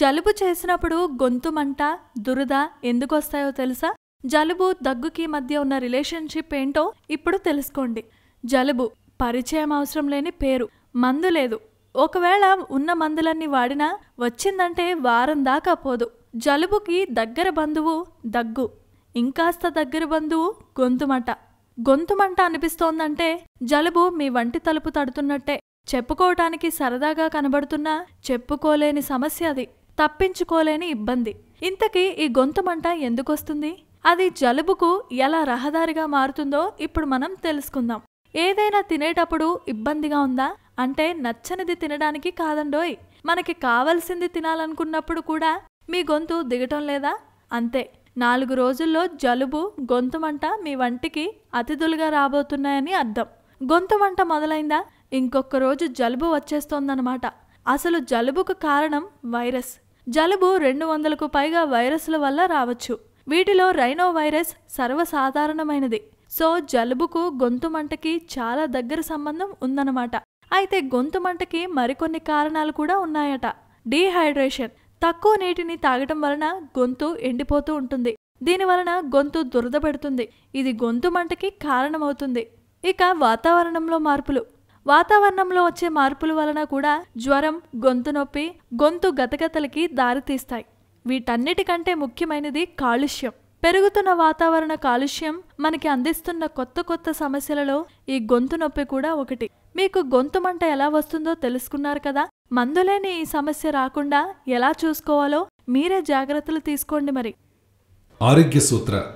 జలుబు చేసినప్పుడు గొంతు మంట దురద ఎందుకొస్తాయో తెలుసా? జలుబు దగ్గుకి మధ్య ఉన్న రిలేషన్షిప్ ఏంటో ఇప్పుడు తెలుసుకోండి. జలుబు పరిచయం అవసరం లేని పేరు మందు లేదు. ఒకవేళ ఉన్న మందులన్నీ వాడినా వచ్చిందంటే వారం దాకా పోదు. జలుబుకి దగ్గర బంధువు దగ్గు ఇంకాస్త దగ్గర బంధువు గొంతుమంట గొంతుమంట అనిపిస్తోందంటే జలుబు మీ వంటి తలుపు తడుతున్నట్టే. చెప్పుకోవటానికి సరదాగా కనబడుతున్నా చెప్పుకోలేని సమస్య అది. తప్పించుకోలేని ఇబ్బంది. ఇంతకీ ఈ గొంతుమంట ఎందుకొస్తుంది? అది జలుబుకు ఎలా రహదారిగా మారుతుందో ఇప్పుడు మనం తెలుసుకుందాం. ఏదైనా తినేటప్పుడు ఇబ్బందిగా ఉందా? అంటే నచ్చనిది తినడానికి కాదండోయ్. మనకి కావలసింది తినాలనుకున్నప్పుడు కూడా మీ గొంతు దిగటం లేదా? అంతే. నాలుగు రోజుల్లో జలుబు గొంతుమంట మీ వంటికి అతిథులుగా రాబోతున్నాయని అర్థం. గొంతుమంట మొదలైందా? ఇంకొక రోజు జలుబు వచ్చేస్తోందనమాట అసలు జలుబుకు కారణం వైరస్. జలుబు రెండు వందలకు పైగా వైరస్ల వల్ల రావచ్చు. వీటిలో రైనో వైరస్ సర్వసాధారణమైనది. సో జలుబుకు గొంతు మంటకి చాలా దగ్గర సంబంధం ఉందన్నమాట. అయితే గొంతు మంటకి మరికొన్ని కారణాలు కూడా ఉన్నాయట. డీహైడ్రేషన్. తక్కువ నీటిని తాగటం వలన గొంతు ఎండిపోతూ ఉంటుంది. దీని వలన గొంతు దురద పెడుతుంది. ఇది గొంతు మంటకి కారణమవుతుంది. ఇక వాతావరణంలో మార్పులు. వాతావరణంలో వచ్చే మార్పుల వలన కూడా జ్వరం గొంతు నొప్పి గొంతు గతగతలకి దారితీస్తాయి వీటన్నిటికంటే ముఖ్యమైనది కాలుష్యం. పెరుగుతున్న వాతావరణ కాలుష్యం మనకి అందిస్తున్న కొత్త కొత్త సమస్యలలో ఈ గొంతు నొప్పి కూడా ఒకటి. మీకు గొంతు మంట ఎలా వస్తుందో తెలుసుకున్నారు కదా? మందులేని ఈ సమస్య రాకుండా ఎలా చూసుకోవాలో మీరే జాగ్రత్తలు తీసుకోండి మరి. ఆరోగ్య సూత్ర.